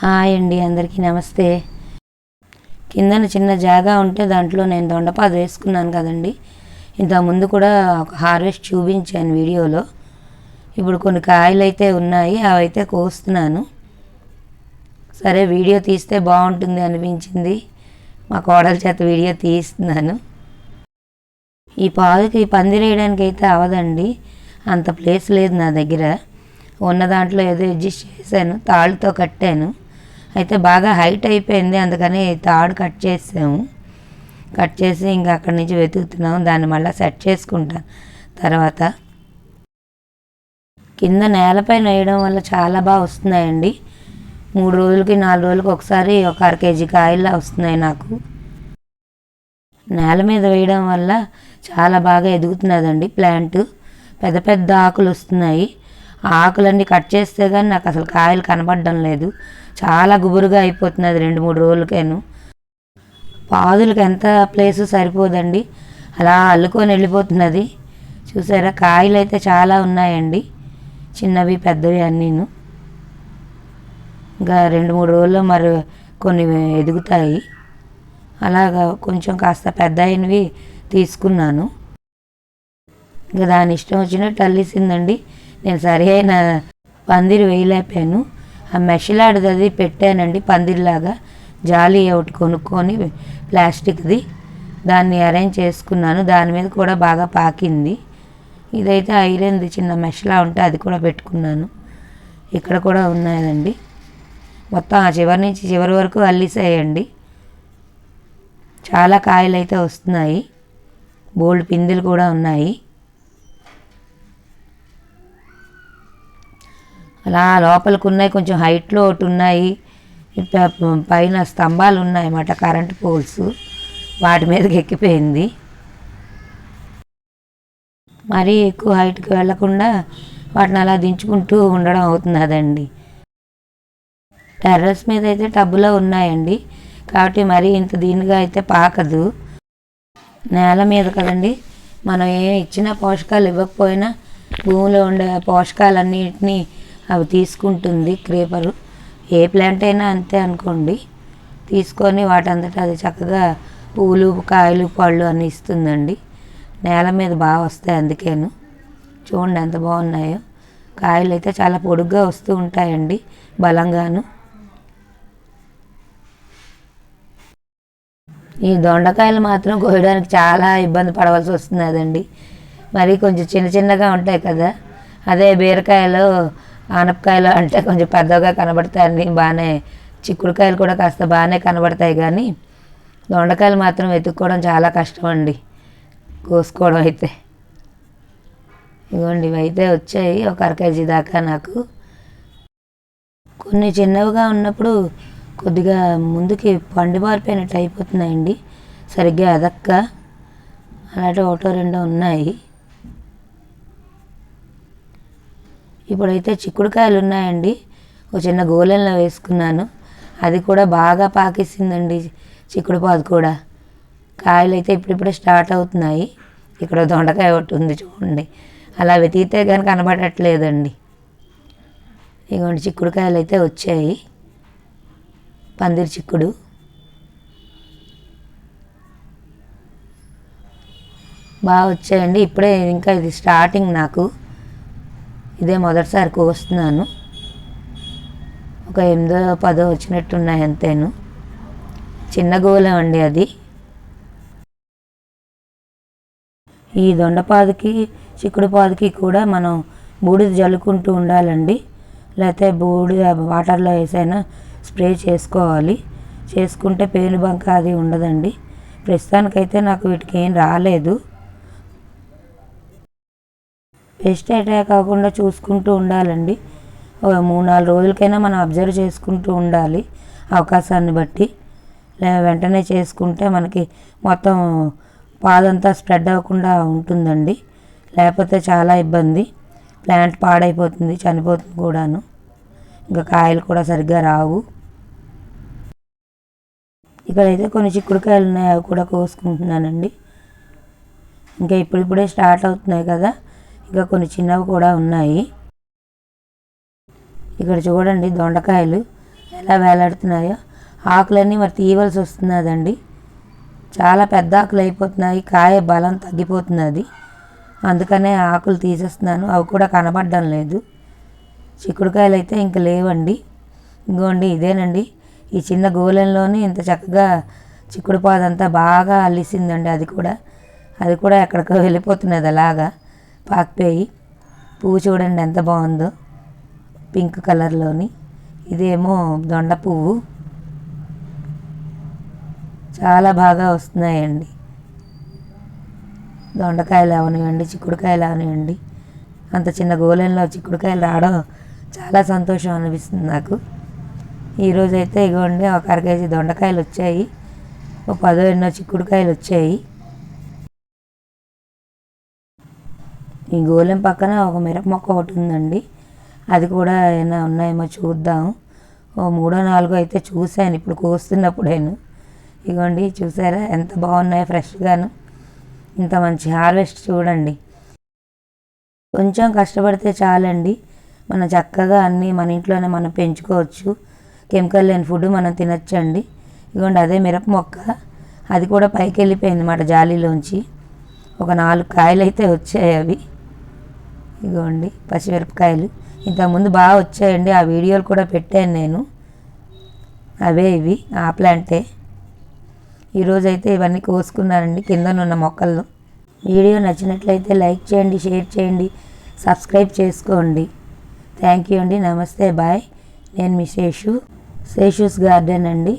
Hi అండి అందరికీ నమస్తే. కిందన చిన్న జాగా ఉంటే దాంట్లో నేను దొండపాదు వేసుకున్నాను కదండి. ఇంతకుముందు కూడా ఒక హార్వెస్ట్ చూపించాను వీడియోలో. ఇప్పుడు కొన్ని కాయలు అయితే ఉన్నాయి అవి అయితే కోస్తున్నాను. సరే వీడియో తీస్తే బాగుంటుంది అనిపించింది. మా కోడల చేత వీడియో తీస్తున్నాను. ఈ పాదుకి పందిరేయడానికి అయితే అవదండి. అంత ప్లేస్ లేదు నా దగ్గర. ఉన్న దాంట్లో ఏదో అడ్జస్ట్ చేశాను తాళ్ళతో కట్టాను. అయితే బాగా హైట్ అయిపోయింది అందుకని తాడు కట్ చేసాము. కట్ చేసి ఇంకా అక్కడి నుంచి వెతుకుతున్నాము దాన్ని మళ్ళీ సెట్ చేసుకుంటాను తర్వాత. కింద నేలపైన వేయడం వల్ల చాలా బాగా వస్తున్నాయండి. మూడు రోజులకి నాలుగు రోజులకి ఒకసారి ఒక అర కేజీ కాయల్లా వస్తున్నాయి నాకు. నేల మీద వేయడం వల్ల చాలా బాగా ఎదుగుతున్నదండి ప్లాంట్. పెద్ద పెద్ద ఆకులు వస్తున్నాయి. ఆకులన్నీ కట్ చేస్తే కానీ నాకు అసలు కాయలు కనబడడం లేదు. చాలా గుబురుగా అయిపోతున్నది రెండు మూడు రోజులకేను. పాదులకు ఎంత ప్లేసు సరిపోదండి? అలా అల్లుకొని వెళ్ళిపోతున్నది చూసారా? కాయలు అయితే చాలా ఉన్నాయండి. చిన్నవి పెద్దవి అన్నీను. ఇంకా రెండు మూడు రోజుల్లో మరి కొన్ని ఎదుగుతాయి. అలాగా కొంచెం కాస్త పెద్ద అయినవి తీసుకున్నాను. ఇంకా దాని ఇష్టం వచ్చినట్టు అల్లిసిందండి. నేను సరైన పందిరి వేయలేకపోయాను. ఆ మెషిలాడది అది పెట్టానండి పందిరిలాగా. జాలి ఒకటి కొనుక్కొని ప్లాస్టిక్ది దాన్ని అరేంజ్ చేసుకున్నాను. దాని మీద కూడా బాగా పాకింది. ఇదైతే ఐరన్ది చిన్న మెషలా ఉంటే అది కూడా పెట్టుకున్నాను. ఇక్కడ కూడా ఉన్నాయండి. మొత్తం ఆ చివరి నుంచి చివరి వరకు అల్లిసేయండి. చాలా కాయలు అయితే వస్తున్నాయి. బోల్డ్ పిందెలు కూడా ఉన్నాయి. అలా లోపలికి ఉన్నాయి కొంచెం హైట్లో ఒకటి ఉన్నాయి పైన స్తంభాలు ఉన్నాయి అన్నమాట కరెంట్ పోల్స్ వాటి మీదకి ఎక్కిపోయింది. మరీ ఎక్కువ హైట్కి వెళ్ళకుండా వాటిని అలా దించుకుంటూ ఉండడం అవుతున్నదండి టెర్రస్ మీద అయితే టబ్బులో ఉన్నాయండి. కాబట్టి మరీ ఇంత దీనిగా అయితే పాకదు. నేల మీద కదండి మనం ఏ ఇచ్చిన పోషకాలు ఇవ్వకపోయినా భూమిలో ఉండే పోషకాలన్నిటినీ అవి తీసుకుంటుంది క్రీపరు. ఏ ప్లాంట్ అయినా అంతే అనుకోండి. తీసుకొని వాటంతటా అది చక్కగా పూలు కాయలు పళ్ళు అన్నీ ఇస్తుందండి. నేల మీద బాగా వస్తాయి అందుకేను. చూడండి ఎంత బాగున్నాయో. కాయలు అయితే చాలా పొడుగ్గా వస్తూ ఉంటాయండి బలంగాను. ఈ దొండకాయలు మాత్రం కోయడానికి చాలా ఇబ్బంది పడవలసి వస్తున్నదండి మరి కొంచెం చిన్న చిన్నగా ఉంటాయి కదా. అదే బీరకాయలు ఆనపకాయలు అంటే కొంచెం పెద్దగా కనబడతాయండి బాగానే చిక్కుడుకాయలు కూడా కాస్త బాగానే కనబడతాయి కానీ దొండకాయలు మాత్రం వెతుక్కోవడం చాలా కష్టం అండి కోసుకోవడం అయితే. ఇదిగోండి ఇవి అయితే వచ్చాయి ఒక అర కేజీ దాకా నాకు. కొన్ని చిన్నవిగా ఉన్నప్పుడు కొద్దిగా ముందుకి పండిబారిపోయినట్టు అయిపోతున్నాయండి సరిగ్గా అదక్క. అలాంటి ఒకటో రెండో ఉన్నాయి. ఇప్పుడైతే చిక్కుడుకాయలు ఉన్నాయండి ఒక చిన్న గోళంలో వేసుకున్నాను. అది కూడా బాగా పాకేసిందండి చిక్కుడు పాదు కూడా. కాయలు అయితే ఇప్పుడిప్పుడే స్టార్ట్ అవుతున్నాయి. ఇక్కడ దొండకాయ ఒకటి ఉంది చూడండి. అలా వెతికితే కానీ కనబడట్లేదండి. ఇగోండి చిక్కుడుకాయలు అయితే వచ్చాయి. పందిరి చిక్కుడు. బాగా వచ్చాయండి. ఇప్పుడే ఇంకా ఇది స్టార్టింగ్ నాకు. ఇదే మొదటిసారి కోస్తున్నాను ఒక ఎనిమిదో పదో వచ్చినట్టున్నాయి అంతేను. చిన్న గోళం అండి అది. ఈ దొండపాదికి చిక్కుడు పాదుకి కూడా మనం బూడిద జల్లుకుంటూ ఉండాలండి. లేకపోతే బూడిద వాటర్లో వేసైనా స్ప్రే చేసుకోవాలి. చేసుకుంటే పేను బంక అది ఉండదండి. ప్రస్తుతానికైతే నాకు వీటికి ఏం రాలేదు. పెస్ట్ అటాక్ కాకుండా చూసుకుంటూ ఉండాలండి. ఓ మూడు నాలుగు రోజులకైనా మనం అబ్జర్వ్ చేసుకుంటూ ఉండాలి అవకాశాన్ని బట్టి. వెంటనే చేసుకుంటే మనకి మొత్తం పాదంతా స్ప్రెడ్ అవ్వకుండా ఉంటుందండి. లేకపోతే చాలా ఇబ్బంది. ప్లాంట్ పాడైపోతుంది చనిపోతుంది కూడాను. ఇంకా కాయలు కూడా సరిగ్గా రావు. ఇక్కడైతే కొన్ని చిక్కుడుకాయలు ఉన్నాయి అవి కూడా కోసుకుంటున్నానండి. ఇంకా ఇప్పుడిప్పుడే స్టార్ట్ అవుతున్నాయి కదా. ఇంకా కొన్ని చిన్నవి కూడా ఉన్నాయి. ఇక్కడ చూడండి దొండకాయలు ఎలా వేలాడుతున్నాయో. ఆకులన్నీ మరి తీయవలసి వస్తున్నదండి. చాలా పెద్ద ఆకులు అయిపోతున్నాయి. కాయ బలం తగ్గిపోతున్నది. అందుకనే ఆకులు తీసేస్తున్నాను. అవి కూడా కనబడడం లేదు. చిక్కుడుకాయలు అయితే ఇంక లేవండి. ఇంకోండి ఇదేనండి. ఈ చిన్న గోలెంలోనే ఇంత చక్కగా చిక్కుడు పాదంతా బాగా అల్లిసిందండి అది కూడా. అది కూడా ఎక్కడికో వెళ్ళిపోతున్నది అలాగా. పాకిపోయి పువ్వు చూడండి ఎంత బాగుందో. పింక్ కలర్లోని. ఇదేమో దొండ పువ్వు. చాలా బాగా వస్తున్నాయండి. దొండకాయలు అవనివ్వండి చిక్కుడుకాయలు అవనివ్వండి. అంత చిన్న గోలెంలో చిక్కుడుకాయలు రావడం చాలా సంతోషం అనిపిస్తుంది నాకు. ఈరోజైతే ఇగోండి ఒక అర కేజీ దొండకాయలు వచ్చాయి. ఒక పదో ఎన్నో చిక్కుడుకాయలు వచ్చాయి. ఈ గోళం పక్కన ఒక మిరప మొక్క ఒకటి ఉందండి. అది కూడా ఏమైనా ఉన్నాయేమో చూద్దాం. ఓ మూడో నాలుగో అయితే చూశాను. ఇప్పుడు కోస్తున్నప్పుడేను ఇగోండి చూసారా? ఎంత బాగున్నాయో ఫ్రెష్గాను. ఇంత మంచి హార్వెస్ట్ చూడండి. కొంచెం కష్టపడితే చాలండి. మనం చక్కగా అన్నీ మన ఇంట్లోనే మనం పెంచుకోవచ్చు. కెమికల్ లేని ఫుడ్ మనం తినచ్చండి. ఇదిగోండి అదే మిరప మొక్క అది కూడా పైకి వెళ్ళిపోయింది మాట జాలీలోంచి. ఒక నాలుగు కాయలు అయితే వచ్చాయి అవి. ఇగోండి పచ్చిమిరపకాయలు. ఇంతకుముందు బాగా వచ్చాయండి ఆ వీడియోలు కూడా పెట్టాను నేను. అవే ఇవి ఆ ప్లాంటే. ఈరోజైతే ఇవన్నీ కోసుకున్నానండి కిందనున్న మొక్కల్లో వీడియో నచ్చినట్లయితే లైక్ చేయండి షేర్ చేయండి సబ్స్క్రైబ్ చేసుకోండి. థ్యాంక్ యూ అండి నమస్తే బాయ్. నేను మీ శేషు శేషుస్ గార్డెన్ అండి.